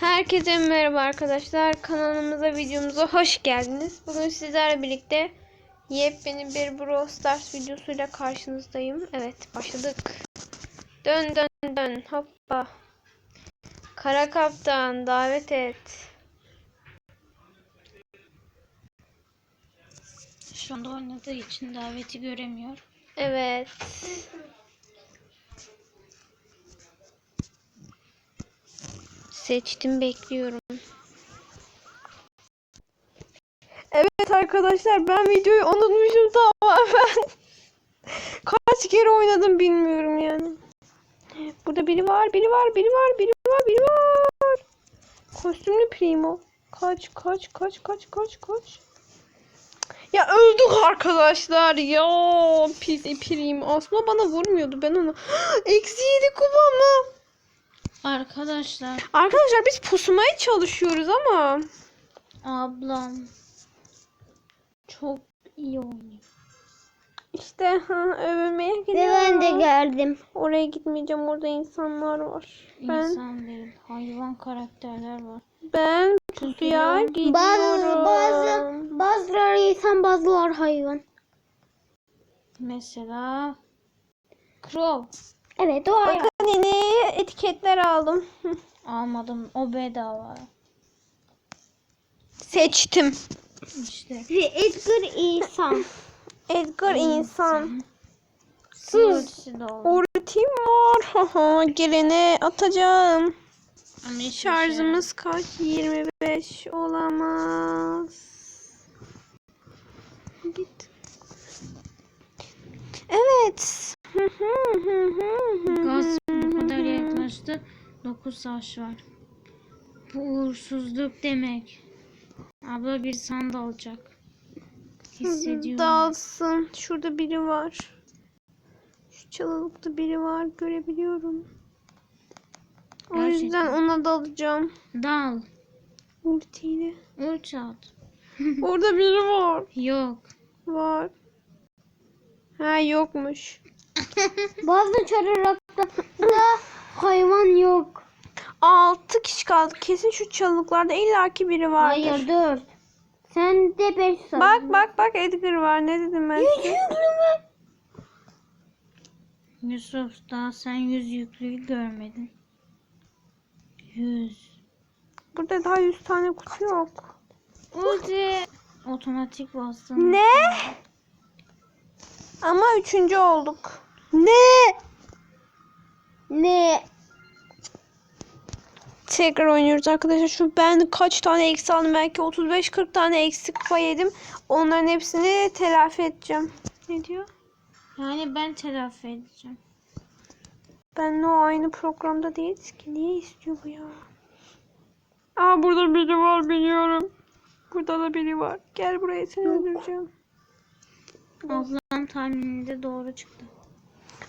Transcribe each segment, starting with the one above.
Herkese merhaba arkadaşlar. Kanalımıza, videomuza hoş geldiniz. Bugün sizlerle birlikte yepyeni bir Brawl Stars videosuyla karşınızdayım. Evet, başladık. Dön dön dön. Hoppa. Kara kaptan davet et. Şu anda oynadığı için daveti göremiyor. Evet. Seçtim bekliyorum. Evet arkadaşlar ben videoyu unutmuşum tamamen. Kaç kere oynadım bilmiyorum yani. Burada biri var, biri var, biri var, biri var, biri var. Kostümlü Primo. Kaç, kaç, kaç, kaç, kaç, kaç. Ya öldük arkadaşlar ya. Pis Primo. Aslında bana vurmuyordu ben onu. Eksi yedi kullanma. Arkadaşlar Arkadaşlar biz pusmaya çalışıyoruz ama. ablam çok iyi oynuyor. İşte ha, övülmeye Ve gidiyor. ben de geldim. Oraya gitmeyeceğim. Orada insanlar var. Ben İnsan değil, hayvan karakterler var. ben pusuya gidiyorum. Bazı bazı bazıları insan bazıları hayvan. Mesela Crow Evet o hayvan. Bakın yeni etiketler aldım. almadım o bedava. Seçtim. İşte Ve Edgar insan. Edgar insan. Oldu. Ultim var. Gelene atacağım. Ama hiçbir Şarjımız kaç? 25 olamaz. Git. Evet. Yaklaştı. 9 saç var. Bu uğursuzluk demek. Abla bir sandal alacak. Hissediyorum. Dalsın. Şurada biri var. Şu çalılıkta biri var. Görebiliyorum. O Gerçekten. yüzden ona dalacağım. Dal. Ultiyle. Ulti at. Orada biri var. Yok. Var. Ha yokmuş. Bazı çarırakta da hayvan yok. 6 kişi kaldı. Kesin şu çalılıklarda illaki biri vardır. Hayır dört. Sen de beş say. Bak bak bak Edgar var. Ne dedim ben? Yusuf daha sen yüz yüklüyü görmedin. Yüz. Burada daha 100 tane kutu yok. Ulti. Otomatik bastın. Ne? Ama üçüncü olduk. Ne? Ne? Tekrar oynuyoruz arkadaşlar. Şu ben kaç tane eksi aldım? Belki 35-40 tane eksi kupa yedim. Onların hepsini telafi edeceğim. Ne diyor? Yani ben telafi edeceğim. Benle o aynı programda değiliz ki. Niye istiyor bu ya? Aa burada biri var biliyorum. Burada da biri var. Gel buraya seni öldüreceğim. Ablam tahmininde doğru çıktı.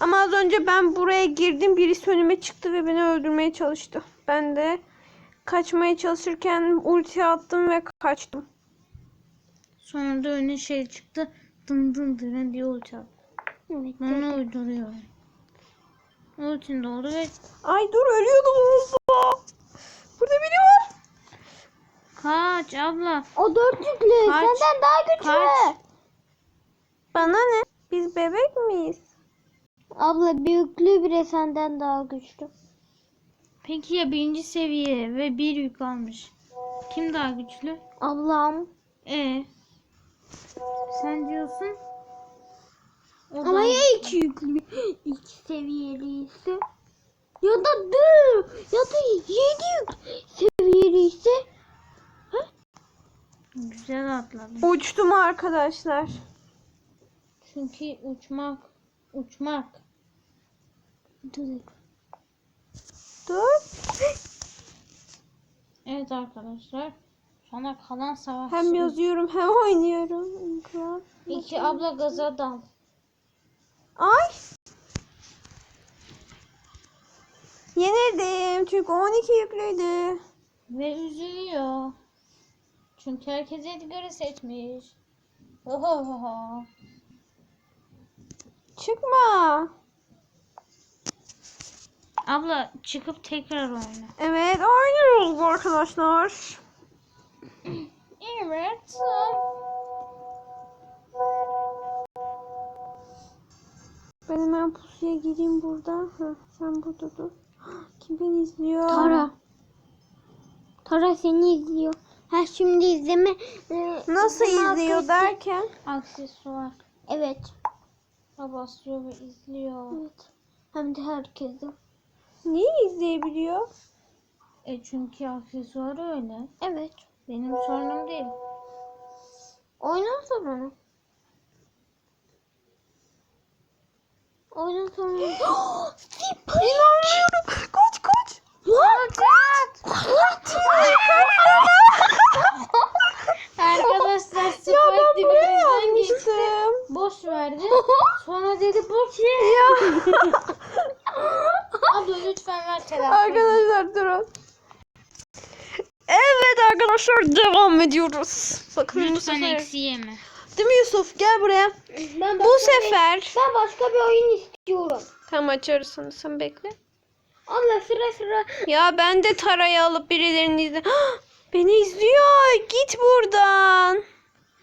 Ama az önce ben buraya girdim. Birisi önüme çıktı ve beni öldürmeye çalıştı. Ben de kaçmaya çalışırken ulti attım ve kaçtım. Sonra da önüne şey çıktı. Dın dın dın diye ulti attı. Evet. Onu uyduruyor. Ultin doğru ve Ay dur ölüyordum olsa. Burada biri var. kaç abla. O dört yüklü. Kaç? Senden daha güçlü. Kaç? Bana ne? Biz bebek miyiz? Abla büyüklüğü bile senden daha güçlü. Peki ya birinci seviye ve bir yük almış. Kim daha güçlü? Ablam. E sen diyorsun. O Ama ya iki yüklü, iki seviyeliyse? Ya da dört, ya da yedi yük seviyeliyse? güzel atladın. Uçtum arkadaşlar. Çünkü uçmak uçmak. Dur. Dur. Evet arkadaşlar. Sonra kalan savaş. Hem yazıyorum hem oynuyorum. İnkılap. İki abla gaza dal. Ay. Yenildim çünkü 12 yüklüydü. Ve üzülüyor. Çünkü herkes Edgar'ı seçmiş. Oho. Çıkma. Abla çıkıp tekrar oyna. Evet oynuyoruz arkadaşlar. Evet. Ben hemen pusuya gireyim burada. Ha, sen burada dur. Kim beni izliyor? Tara. Tara seni izliyor. Ha şimdi izleme. e, Nasıl izleme izliyor hakkı- derken? Aksesuar. Evet. Basıyor ve izliyor. Evet. Hem de herkesi. Neyi izleyebiliyor? E çünkü aksesuar öyle. Evet. Benim sorunum değil. Oyna sonra. Oyna sonra. İnanmıyorum. Kaç kaç. Arkadaşlar Ya Spike ben buraya dibimizden geçti. Boş verdi. Sonra dedi bu ki. Ya Abla lütfen ver telefonu. arkadaşlar durun. Evet arkadaşlar devam ediyoruz. Bakın bu Lütfen sefer. eksi yeme. Değil mi Yusuf? Gel buraya. Ben Bu başka sefer. Ben başka bir oyun istiyorum. Tamam açarız. Sen bekle. Allah sıra sıra. Ya ben de Tara'yı alıp birilerini izle. Beni izliyor. Git buradan.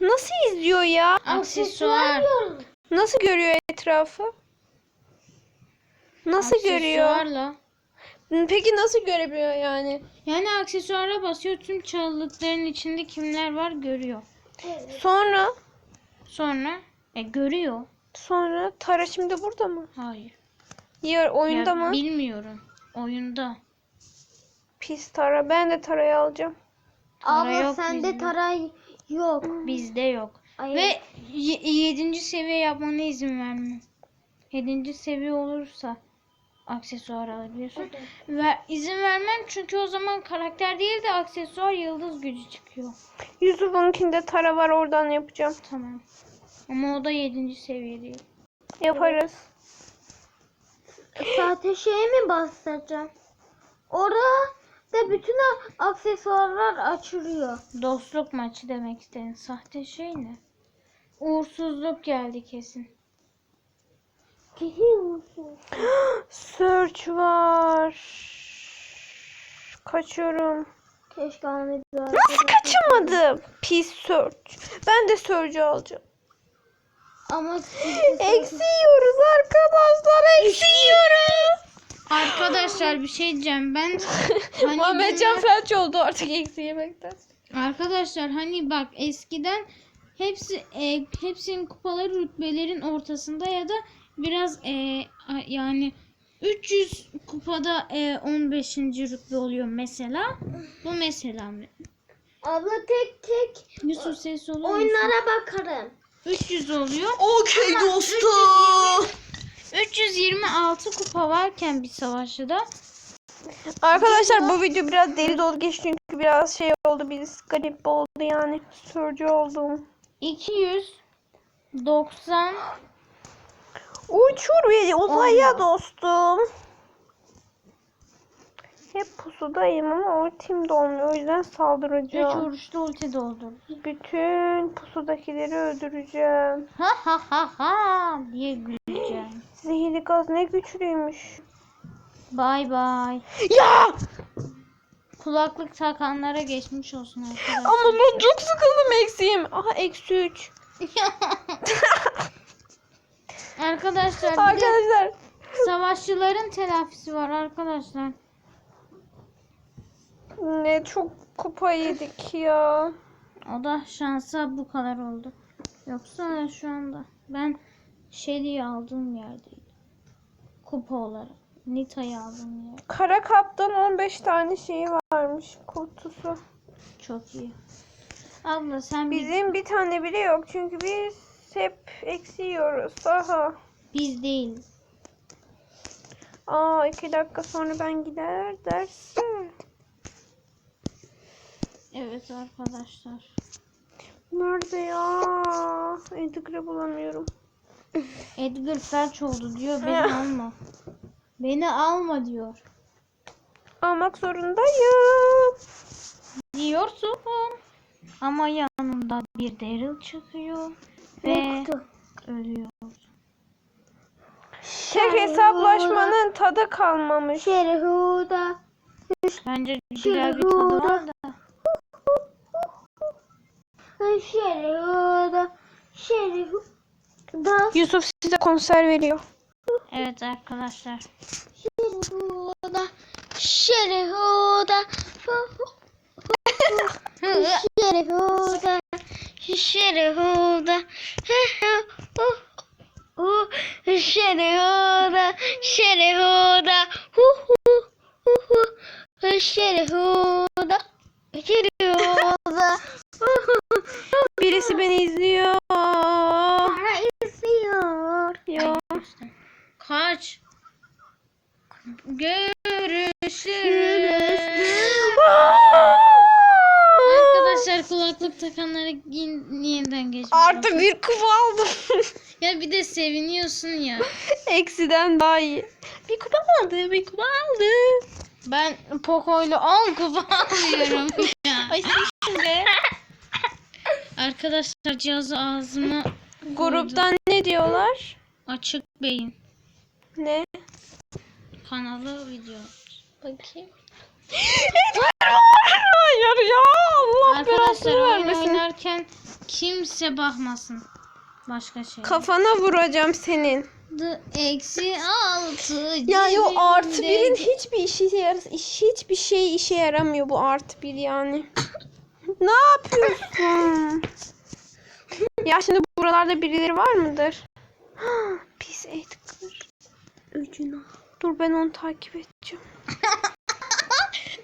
Nasıl izliyor ya? Aksesuar. diyorum. Nasıl görüyor etrafı? Nasıl görüyor? Aksesuarla. Peki nasıl görebiliyor yani? Yani aksesuara basıyor tüm çalılıkların içinde kimler var görüyor. Sonra Sonra e görüyor. sonra Tara şimdi burada mı? Hayır. Diğer oyunda Ya, mı? Bilmiyorum. Oyunda. Pis Tara. Ben de Tara'yı alacağım. Tara Abla yok sende bizim. tara yok. Bizde yok. Ay, Ve 7. seviye yapmana izin vermem. 7. seviye olursa aksesuar alabiliyorsun. Ve izin vermem çünkü o zaman karakter değil de aksesuar yıldız gücü çıkıyor. Yusuf'unkinde Tara var oradan yapacağım. Tamam. Ama o da 7. seviye değil. Yaparız. Sahte şeye mi basacağım? Orada bütün a- aksesuarlar açılıyor. Dostluk maçı demek istedin. Sahte şey ne? Uğursuzluk geldi kesin. Search var. Kaçıyorum. Keşke Ahmet Nasıl kaçamadım? Pis Search. Ben de Search'ü alacağım. Ama Eksi yiyoruz arkadaşlar. Eksi yiyoruz. Arkadaşlar bir şey diyeceğim. Ben hani Muhammedcan bunlar- felç oldu artık eksi yemekten. Arkadaşlar hani bak eskiden hepsi e, hepsinin kupaları rütbelerin ortasında ya da biraz e, yani 300 kupada e, 15. rütbe oluyor mesela. Bu mesela mı? abla tek tek Yusuf ses olur musun? oyunlara bakarım. 300 oluyor. Okey dostum. 326 kupa varken bir savaşçıda Arkadaşlar bu video biraz deli dolu geçti çünkü biraz şey oldu biz garip oldu yani. Sürücü oldum. 290 Uçur beni uzaya Olmaz. dostum. Hep pusudayım ama ultim de olmuyor. O yüzden 3 saldıracağım. vuruşta ulti doldur. Bütün pusudakileri öldüreceğim. Ha ha ha ha diye güleceğim. Zehirli gaz ne güçlüymüş. Bay bay. Ya! Kulaklık takanlara geçmiş olsun arkadaşlar. Ama ben çok sıkıldım eksiğim. Aha eksi 3. arkadaşlar bir de Arkadaşlar. savaşçıların telafisi var arkadaşlar. Ne çok kupa yedik ya. O da şansa bu kadar oldu. Yoksa şu anda ben Shelly'i aldığım yerdeydim. Kupa olarak. Nita'yı aldığım yer. Kara kaptan 15 tane şeyi varmış kutusu. Çok iyi. Abla sen Bizim bir tane bile yok çünkü biz hep eksi yiyoruz. Aha. biz değil. Aa iki dakika sonra ben gider derse. Evet arkadaşlar. Nerede ya? Edgar'ı bulamıyorum. Edgar felç oldu diyor. Beni alma. Beni alma diyor. Almak zorundayım. Diyorsun. Ama yanında bir Daryl çıkıyor. Ve kutu? ölüyor. Tek hesaplaşmanın tadı kalmamış. Şerihuda. Bence güzel bir tadı var da. Şerihuda. Şerihuda. Yusuf size konser veriyor. Evet arkadaşlar. Şerehoda, şerehoda, hu hu hu hu, şerehoda, şerehoda. Birisi beni izliyor. Kulaklık takanlara yeniden geçmiş. Artı bir kupa aldım. Ya bir de seviniyorsun ya. Eksiden daha iyi. Bir kupa aldı, bir kupa aldı. Ben Poco'yla 10 kupa alıyorum ya. Ay şimdi. Arkadaşlar cihazı ağzıma Gruptan ne diyorlar? açık beyin. Ne? Kanalı video. Bakayım. Hayır ya Allah Arkadaşlar belasını oyun oynarken kimse bakmasın. Başka şey. Kafana vuracağım senin. The eksi altı. Ya yo artı birin hiçbir işe yarar, hiçbir şey işe yaramıyor bu artı bir yani. ne yapıyorsun? ya şimdi buralarda birileri var mıdır? Pis Edgar. Öcünü. Dur ben onu takip edeceğim.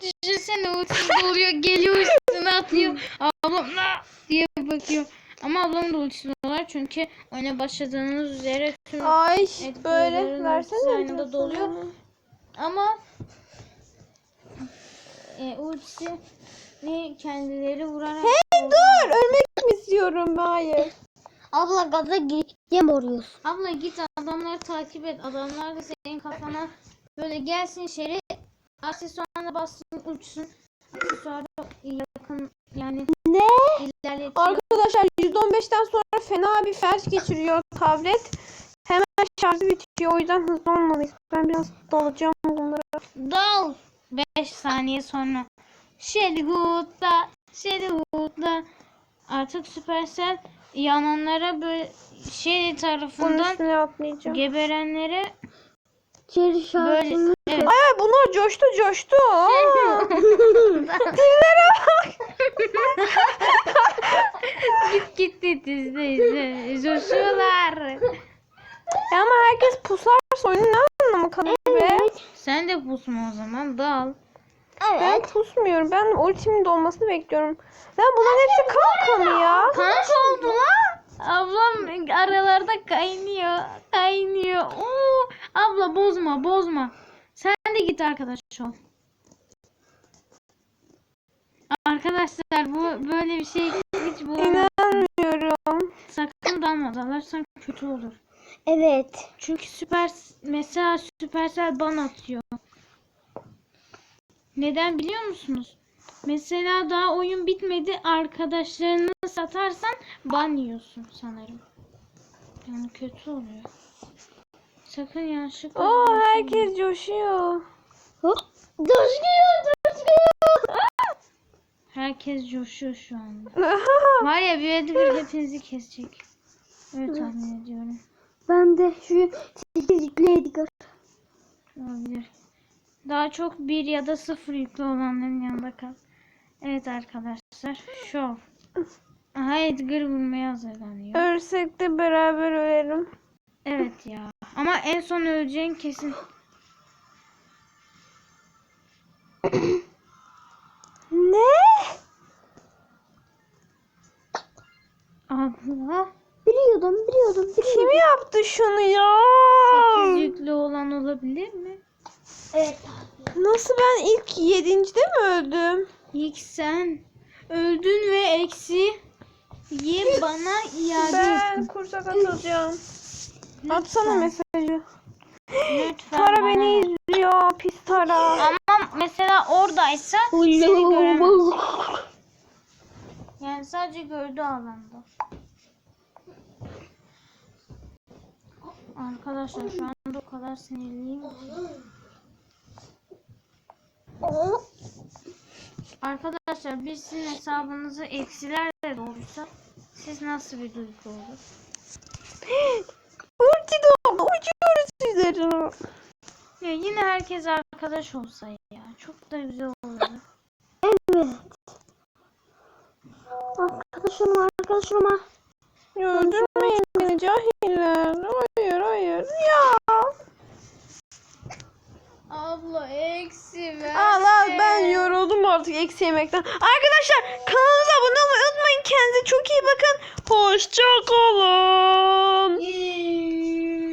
Düşünsene ultisi oluyor geliyor üstüne atıyor. Ablam ne diye bakıyor. Ama ablamın da ultisi var çünkü oyuna başladığınız üzere tüm Ay böyle versene. diyorsun doluyor. ama e, ultisi ne kendileri vurarak Hey dur ölmek mi istiyorum hayır. Abla gaza gireceğim oruyorsun. Abla git adamları takip et. Adamlar da senin kafana böyle gelsin şeri aksesuarına bassın uçsun. Aksesuarda yakın yani Ne? Arkadaşlar 115'ten sonra fena bir felç geçiriyor tablet. Hemen şarjı bitiyor. O yüzden hızlı olmalıyız. Ben biraz dalacağım bunlara. Dal 5 saniye sonra. Sherwood'da Sherwood'da artık Supercell yananlara böyle şey tarafından geberenlere Şeri böyle şarjını. evet, Ay bunlar coştu coştu. Dillere bak. git git izle izle coşuyorlar. Ya ama herkes pusarsa oyunun ne anlamı kalır be? Sen de pusma o zaman dal. Ben pusmuyorum. Ben ultimin dolmasını bekliyorum. Lan bunların hepsi kanka mı ya? Kanka oldu lan. Ablam aralarda kaynıyor. Kaynıyor. Oo, abla bozma bozma. Sen de git arkadaş ol. Arkadaşlar bu böyle bir şey hiç bu İnanmıyorum. sakın dalma dalarsan kötü olur. Evet. Çünkü süper mesela Supercell ban atıyor. Neden biliyor musunuz? Mesela daha oyun bitmedi arkadaşlarını satarsan ban yiyorsun sanırım. Yani kötü oluyor. Sakın yanlışlıkla. Oo ban herkes coşuyor. Hop. Coşuyor coşuyor. Herkes coşuyor şu anda. Var ya bir Edgar hepinizi kesecek. Öyle tahmin ediyorum. Ben de şu sekizlikli Edgar. Olabilir. Daha çok bir ya da sıfır yüklü olanların yanında kal. Evet arkadaşlar. Şov. Aha Edgar vurmaya hazırlanıyor. Ölsek de beraber ölelim. Evet ya. Ama en son öleceğin kesin. Ne? Abla. Biliyordum biliyordum biliyordum. Kim yaptı şunu ya? 8 yüklü olan olabilir mi? Evet. Nasıl ben ilk yedincide mi öldüm? İlk sen öldün ve eksi ye bana iade Ben kursa katılacağım. Atsana mesajı. Lütfen Tara bana. beni izliyor. Pis Tara. Ama mesela oradaysa seni göremez. Yani sadece gördüğü alanda. Arkadaşlar şu anda o kadar sinirliyim. ki. Arkadaşlar biz sizin hesabınızı eksilerle doğruysa siz nasıl bir duygu olur? Ulti doldu. Uçuyoruz sizlerin. Ya yine herkes arkadaş olsa ya. Çok da güzel olurdu. Evet. Arkadaşım arkadaşım. Öldürmeyin beni cahiller. Hayır hayır. Ya. Abla eksi ver. Allah ben yoruldum artık eksi yemekten. Arkadaşlar kanalımıza abone olmayı unutmayın. Kendinize çok iyi bakın. Hoşça kalın. İyi